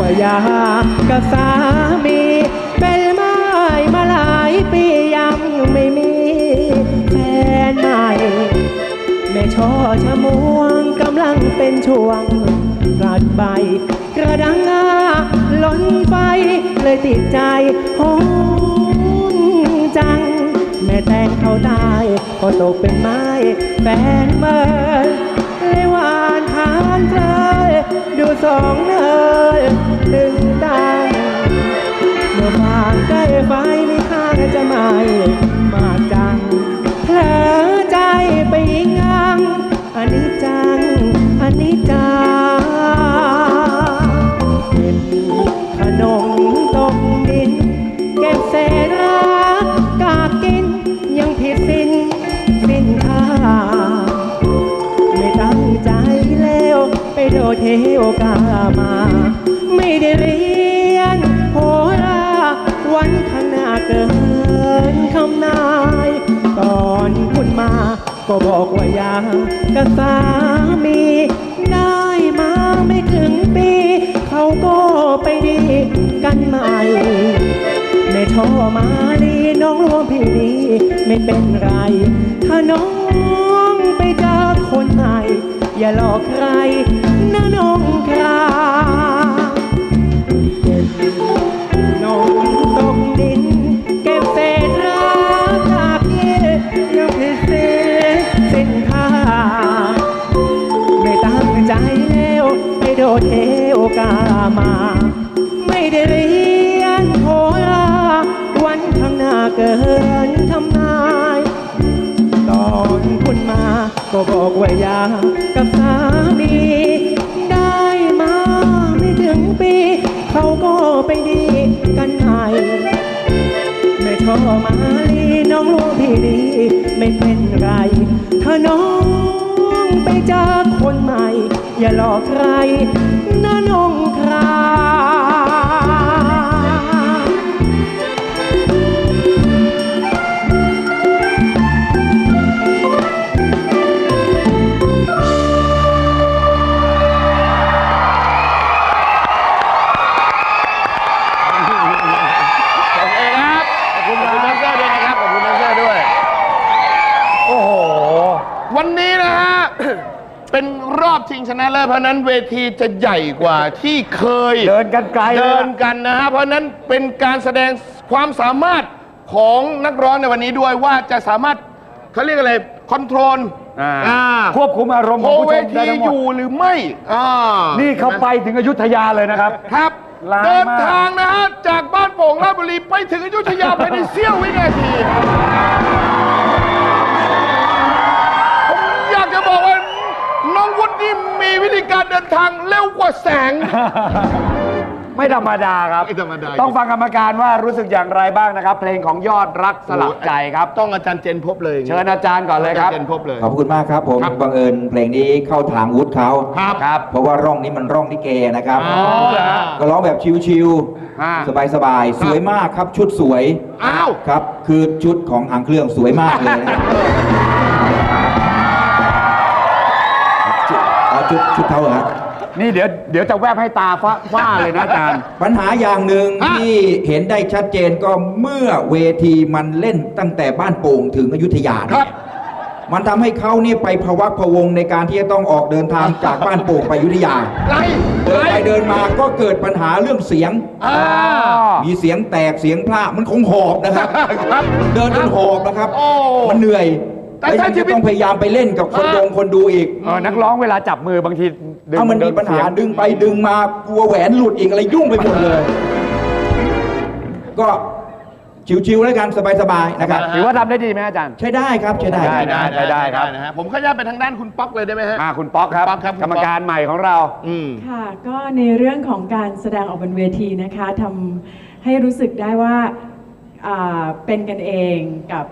วาย่ากับสามี เป็นไม้มาหลายปียังไม่มีแฟนใหม่ แม่ช่อชะมวงกำลังเป็นช่วงกลัดใบ กระดังงาล้นไฟเลยติดใจหนจัง แม่แต่งเขาตายก็ตกเป็นไม้แฟนเมิน ไม่ตั้งใจแล้ว ไปโดดเทวกามา ไม่ได้เรียนโหราวันข้างหน้าเกินคำนายก่อนคุณมา ก็บอกว่าอยากกับสามี ได้มาไม่ถึงปี เขาก็ไปดีกันใหม่ ไม่ชอมาลี น้องร่วมพี่ดีไม่เป็นไร ถ้าน้องไปเจอคนใหม่ อย่าหลอกใครนะน้องคราเก็บนมตกดิน เก็บเศษรักจากเย่ยังผิดศีลสิ้นค่าไม่ตั้งใจแล้วไปโดดเทวกามา ไม่ได้รี เกินทำนายตอนคุณมาก็บอกว่าอยากกับสามี ได้มาไม่ถึงปี เขาก็ไปดีกันใหม่แม่ชอบมาลีน้องรู้พี่ดีไม่เป็นไร ถ้าน้องไปเจอคนใหม่ อย่าหลอกใครนะน้องค วันนี้นะฮะ เป็นรอบชิงชนะเลิศเพราะฉะนั้นเวทีจะใหญ่กว่าที่เคยเดินกันไกลเลยเดินนะกันนะฮะเพราะฉะนั้นเป็นการแสดงความสามารถของนักร้องในวันนี้ด้วยว่าจะสามารถเขาเรียกอะไรคอนโทรลอ่า อ่าควบคุมอารมณ์โคของผู้เวชมได้ทีทั้งหมอดยู่หรือไม่อ่านี่เขาไปถึงอยุธยาเลยนะครับ ครับร้ายมาก เดินทางนะฮะจากบ้านโป่งราชบุรีไปถึงอยุธยาภายในเสี้ยววินาทีผม ทางเร็วกว่าแสง ไม่ธรรมดาครับ ไม่ธรรมดา ต้องฟังกรรมการว่ารู้สึกอย่างไรบ้างนะครับ เพลงของยอดรักสลับใจครับ ต้องอาจารย์เจนพบเลยเชิญอาจารย์ก่อนเลยครับาจาเจนพบเลย ขอบคุณมากครับผมครับบังเอิญเพลงนี้เข้าทางวุฒิเขาครับครับ เพราะว่าร่องนี้มันร่องลิเกนะครับอ๋อเหรอฮะก็ร้องแบบชิวอ่าๆสบายๆสวยมากครับชุดสวยอ้าวครับ คือชุดของหางเครื่องสวยมากเลยนะครับชุดเอาชุดชุดเท่าเหรอครับนี่เดี๋ยวเดี๋ยวจะแวบให้ตาฟ้าฟ้าเลยนะอาจารย์ ปัญหาอย่างหนึ่งฮะ ที่เห็นได้ชัดเจนก็เมื่อเวทีมันเล่นตั้งแต่บ้านโป่งถึงอยุธยาคเนี่รัยบมันทำให้เขาเนี่ยไปพะวักพะวงในการที่จะต้องออกเดินทางจากบ้านโป่งไปอยุธยาไล่เดินไล่ไปเดินมาก็เกิดปัญหาเรื่องเสียง อ่า มีเสียงแตกเสียงพระมันคงหอบนะครับ ครับเดินจนหอบนะครับ โอ้ มันเหนื่อย แต่แล้วถ้ายังชีจะวิต ต้องพยายามไปเล่นกับคนอ่าดงคนดูอีก เออนักร้องเวลาจับมือบางทีดึงถ้ามันมีปัญหาเสียงดึงไปดึงมากลัวแหวนหลุดอีกอะไรยุ่งไปหมดเลย ก็ชิวๆแล้วกันสบายๆนะครับ ถือว่าทำได้ดีไหมอาจารย์ ใช้ได้ครับใช้ได้ได้นะได้ได้ครับ นะฮะผมขออนุญาตไปทางด้านคุณป๊อกเลยได้ไหมฮะอ่าคุณป๊อกครับ ป๊อกครับคุณกรรมการใหม่ของเรา อืม ค่ะ ก็ในเรื่องของการแสดงออกบนเวทีนะคะทำให้รู้สึกได้ว่าอ่าเป็นกันเองกับ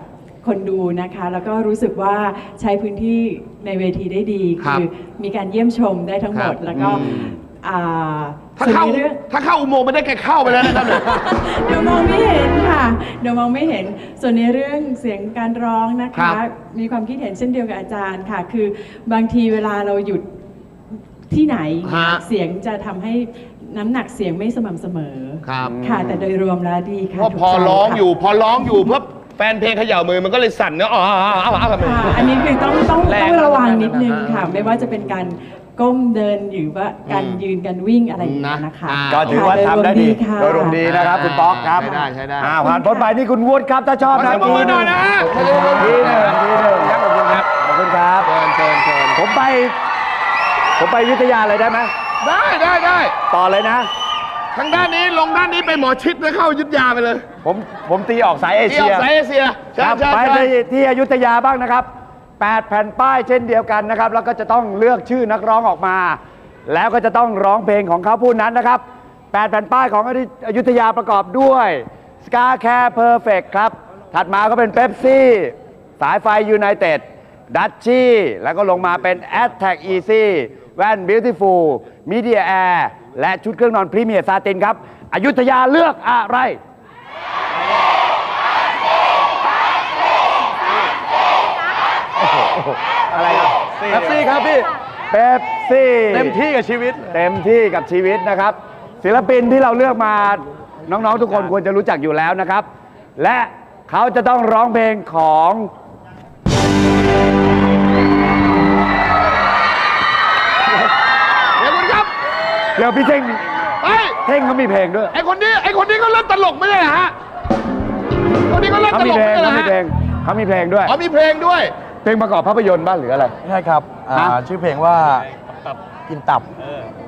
คนดูนะคะ แล้วก็รู้สึกว่าใช้พื้นที่ในเวทีได้ดี ครับคือมีการเยี่ยมชมได้ทั้งหมด ครับแล้วก็อืม อ่าถ้าส่วนเข้าในเรื่อง ถ้าเข้าอุโมงค์ไม่ได้แกเข้าไปแล้วนะครับเนี่ย เดี๋ยวมองไม่เห็นค่ะ เดี๋ยวมองไม่เห็น ส่วนในเรื่องเสียงการร้องนะครัคะ บมีความคิดเห็นเช่นเดียวกับอาจารย์ค่ะ คือบางทีเวลาเราหยุดที่ไหน ฮะ เสียงจะทำให้น้ำหนักเสียงไม่สม่ำเสมอ ครับ ค่ะ แต่โดยรวมแล้วดีค่ะเพราะถูกพอใจร้องค่ะ อยู่พอร้องอยู่เพื่อแฟ นเพลงเขย่ามือมันก็เลยสั่นเนาะอ๋ออ๋ออ๋ออ๋ออ๋อค่ะอันนี้คือต้องต้องแรต้องระวังนิดนึงค่ะ ไม่ว่าจะเป็นการก้มเดินหรือว่าการยืนการวิ่งอะไรอย่างเงี้ยนะคะ นะ ก็ถือว่าทำได้ดีค่ะ โดยรวมดีนะครับ คุณป๊อกครับใช้ได้ใช้ได้อ่าผ่านพ้นไปนี่คุณวุฒิครับถ้าชอบขอนะเสียงปรบมือหน่อยนะฮะทีหนึ่งทีหนึ่งทีหนึ่งครับขอบคุณครับขอบคุณครับ เชิญเชิญเชิญผมไป ผมไปอยุทธยาเลยได้ไหมได้ได้ได้ต่อเลยนะ ทางด้านนี้ลงด้านนี้ไปหมอชิดแล้วเข้าอยุทธยาไปเลยผมผมตีออกสายเอที่เชีอยอกสายเอเชียเชิคญรับเชิญไปเชิญ ที่อยุธยาบ้างนะครับ 8 แผ่นป้ายเช่นเดียวกันนะครับ แล้วก็จะต้องเลือกชื่อนักร้องออกมา แล้วก็จะต้องร้องเพลงของเขาผู้นั้นนะครับ 8 แผ่นป้ายของอยุธยาประกอบด้วย Scar Care Perfect ครับ ถัดมาก็เป็นเ e p ซี่ สายไฟยูไนเต็ดดัชชี่แล้วก็ลงมาเป็น a t t a c k Easy แว่น Beautiful Media Air และชุดเครื่องนอนพรีเมียร์ซาตินครับอยุธยาเลือกอะไรอะไรครับเป๊ปซี่ครับพี่เป๊ปซี่เต็มที่กับชีวิต เต็มที่กับชีวิตนะครับ ศิลปินที่เราเลือกมาน้องๆทุกคนควรจะรู้จักอยู่แล้วนะครับ และเขาจะต้องร้องเพลงของ เดี๋ยวพี่เท่งเฮ้ยเท่งเขามีเพลงด้วยไอคนนี้ไอคนนี้ก็เล่นตลกไม่ใช่เหรอฮะคนนี้ก็เล่นเขาตมีลกเพลไม่งใช่เหรเขาอมีเพลฮะงเขามีเพลงด้วย อ๋อมีเพลงด้วย เพลงประกอบภาพยนตร์บ้างหรืออะไร ใช่ครับอ่าฮะ ชื่อเพลงว่ากินตับ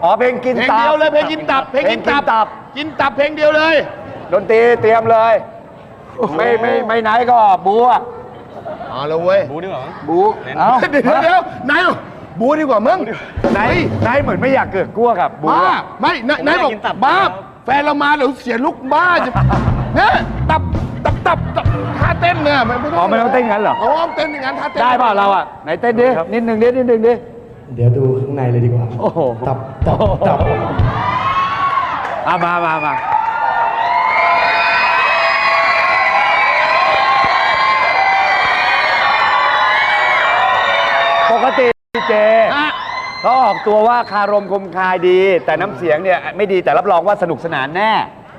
อ๋อเพลงกินเพลงตับเดียวเลยเพลงกินตับเพลงกินตับเพลงกินตับกินตับเพลงเดียวเลย ดนตรีเตรียมเลย ไม่ไม่ไม่ไหนก็บูอะอ๋อแล้วเว้ยบูดีกว่าบู เอ้า เดี๋ยวเดี๋ยวไหนาย บูดีกว่ามึงไหนไหนเหมือนไม่อยากเกิดกลัวกับบูบ้าอะไม่นายนายบอกผมไม่ได้กินตับบ้าแล้วแฟนเรามาเดี๋ยวเสียลูกบ้าจะเนี่ยตับตับตับตับท่าเต้นเนี่ยมันอ๋อไม่ต้องเต้นงั้นเหรออ๋อเต้นอย่างนั้นท่าเต้นได้เปล่าเราอะไหนเต้นดินิดหนึ่งดินิดหนึ่งดิเดี๋ยวดูข้างในเลยดีกว่าโอ้โหตับตับตับอะมามามาปกติเจ ฮะ เขาออกตัวว่าคารมคมคายดี แต่น้ำเสียงเนี่ยไม่ดีแต่รับรองว่าสนุกสนานแน่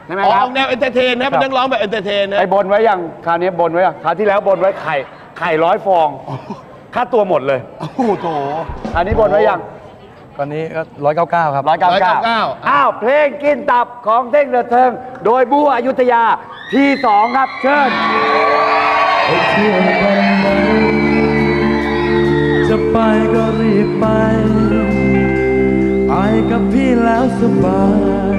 ใช่ไหมอครัอบ กแนวเอนเตอร์เทนนะเป็นนักร้องแบบเอนเตอร์เทนนะไปบนไว้ยังคราวนี้บนไว้ยังคราวที่แล้วบนไว้ไข่ไข่ร้อยฟองค่าตัวหมดเลย โอ้โหอันนี้บนไว้ยังตอนนี้ก็ร้อยเก้าเก้าครับร้อยเก้าเก้า199 อ้าวเพลงกินตับของเท่งเดอะเทิง โดยบูอยุธยาทีสองครับเชิญไปเที่ยวกันไหมจะไปก็รีบไปไป กับพี่แล้วสบาย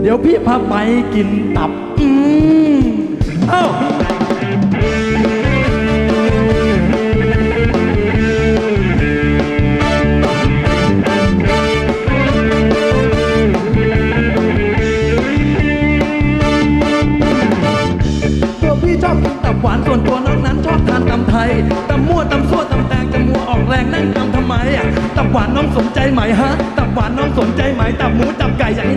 เดี๋ยวพี่พาไปกินตับ อืมเอ้า ตับหวานน้องสนใจไหมตับหมูตับไก่อยากให้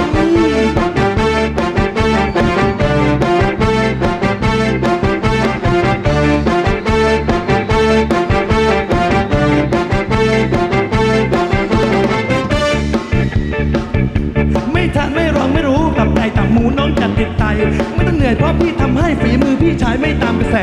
มือพี่ชายไม่ตามกระแส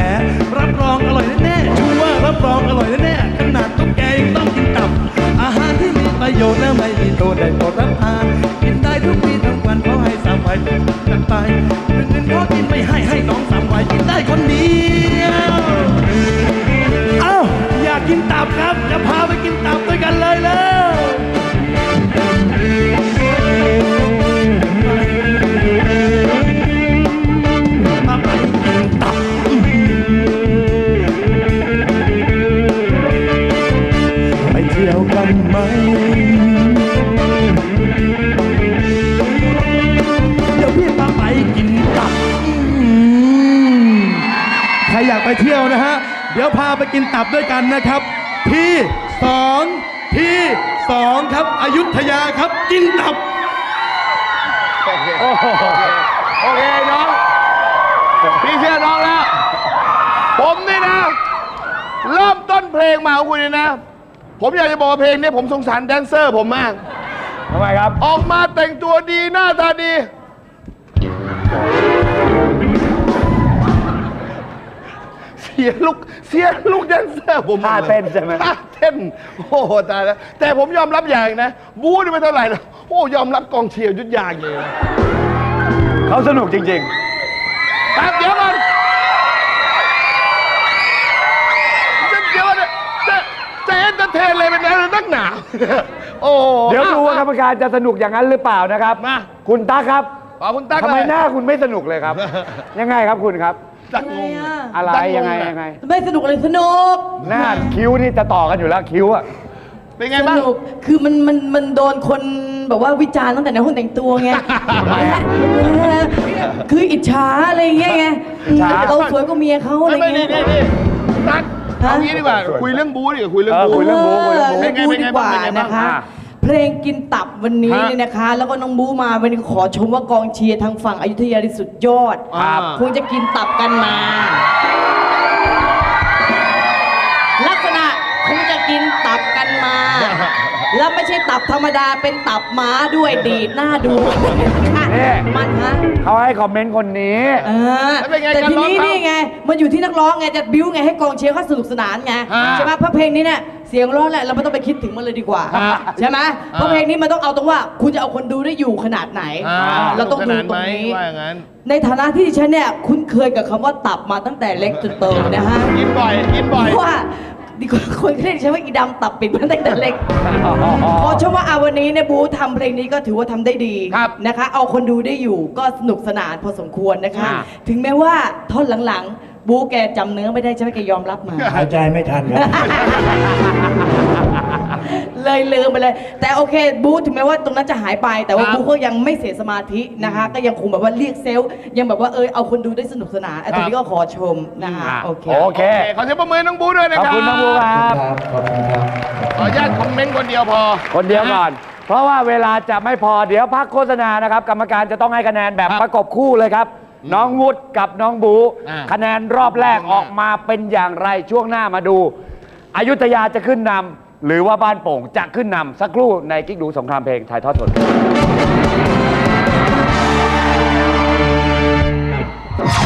เที่ยวนะฮะ เดี๋ยวพาไปกินตับด้วยกันนะครับ ที่สองที่สองครับอยุธยาครับกินตับ โอเคโอเคน้อง พี่เชื่อน้องแล้ว ผมนี่นะ เริ่มต้นเพลงมาของคุณนี่นะ ผมอยากจะบอกว่าเพลงนี้ผมสงสารแดนเซอร์ผมมาก ทำไมครับ ออกมาแต่งตัวดีหน้าตาดี สียลูกเสียลูกแดนเซอร์ผมมดลยท่าเต้นใช่ไหมท่าเต้นโอ้โหตายแล้วแต่ผมยอมรับอย่างนะ บู๊นี่ไม่เท่าไหร่นะโอ้ยอมรับกองเชียร์ยุทธยาอย่างเลยนะเขาสนุกจริงครับเดี๋ยวก่อนจะเดี๋ยวก่อนเนี่ยจะจะเอนเตอร์เทนเลยเป็นอะไรนักหนาโอ้โหๆเดี๋ยวดูว่ากรรมการจะสนุกอย่างนั้นหรือเปล่านะครับมาคุณตั๊กครับขอบคุณตั๊กทำไมเลยหน้าคุณไม่สนุกเลยครับ ยังไงครับคุณครับ ตั๊กงงอะไรตั๊กยังไงอะยังไง ไม่สนุกเลยสนุกหน้าคิ้วนี่จะต่อกันอยู่แล้วคิ้วอะเป็นไงสบ้าง นุกคือมันมันมันโดนคนแบบว่าวิจารณ์ตั้งแต่ในห้องแต่งตัวไงคืออิจฉาอะไรอย่างเงี้ยไงอืมเราสวยกว่าเมียเขาอะไรไม่ไม่เงี้นี่ย นี่นี่ตั๊กฮะ เอางี้ดีกว่าคุยเรื่องบู๊ดีกว่าคุยเรื่องเออบู๊ คุยเรื่องบู๊คุยเรื่องบู๊เรื่องบู๊ดีกว่าเป็นไงบ้าง นะคะ อ่า เพลงกินตับวันนี้ฮะเนี่ยนะคะ แล้วก็น้องบู๊มาวันนี้ขอชมว่ากองเชียร์ทางฝั่งอยุธยาที่สุดยอดครับ คงจะกินตับกันมา ลักษณะคงจะกินตับกันมา แล้วไม่ใช่ตับธรรมดาเป็นตับม้าด้วยดีดหน้าดูค่ะ นี่มันฮะเขาให้คอมเมนต์คนนี้ เออแล้วเป็นไงแต่การทีร้องนี้เขานี่ไง มันอยู่ที่นักร้องไงจะบิ้วไงให้กองเชียร์เขาสนุกสนานไงอ่าใช่ไหมเพราะเพลงนี้เนี่ยเสียงร้องแหละเราไม่ต้องไปคิดถึงมันเลยดีกว่าอ่าใช่ไหมเพราะเพลงนี้มันต้องเอาตรงว่า คุณจะเอาคนดูได้อยู่ขนาดไหน อ่าเราต้องดูสนานตรไหมงนี้ว่าอย่างนั้น ในฐานะที่ดิฉันเนี่ยคุ้นเคยกับคำว่าตับมาตั้งแต่เล็กจนโตนะฮะ กินบ่อย กินบ่อย เพราะว่า ดีกว่าคนเรียกดิฉันว่าอีดำตับปิดมาตั้งแต่เล็กขอชมว่าอาวันนี้เนี่ยบูทำเพลงนี้ก็ถือว่าทำได้ดีครับนะคะ เอาคนดูได้อยู่ก็สนุกสนานพอสมควรนะคะ อ่า ถึงแม้ว่าท่อนหลังๆ บูแกจำเนื้อไม่ได้ใช่ไหมแกยอมรับมา หายใจไม่ทันครับ เลยลืมไปเลย แต่โอเคบูถึงแม้ว่าตรงนั้นจะหายไป แต่ว่าครับ บูก็ยังไม่เสียสมาธินะคะ ก็ยังคงแบบว่าเรียกเซลล์ยังแบบว่าเออเอาคนดูได้สนุกสนานไอ้ตรงนี้ก็ขอชมนะคะอะโอเค โอเค ขอเสียงประมือน้องบู๊ด้วยนะขอบครับ คุณน้องบูครับ ขออนุญาตคอมเมนต์คนเดียวพอ คนเดียวก่อน เพราะว่าเวลาจะไม่พอเดี๋ยวพักโฆษณานะครับ กรรมการจะต้องให้คะแนนแบบครับประกบคู่เลยครับ น้องวุฒิกับน้องบู อ่าคะแนนรอบแรกออกมาเป็นอย่างไรช่วงหน้ามาดู อยุธยาจะขึ้นนำ หรือว่าบ้านโป่งจะขึ้นนำสักครู่ในกิ๊กดูสงครามเพลงถ่ายทอดสด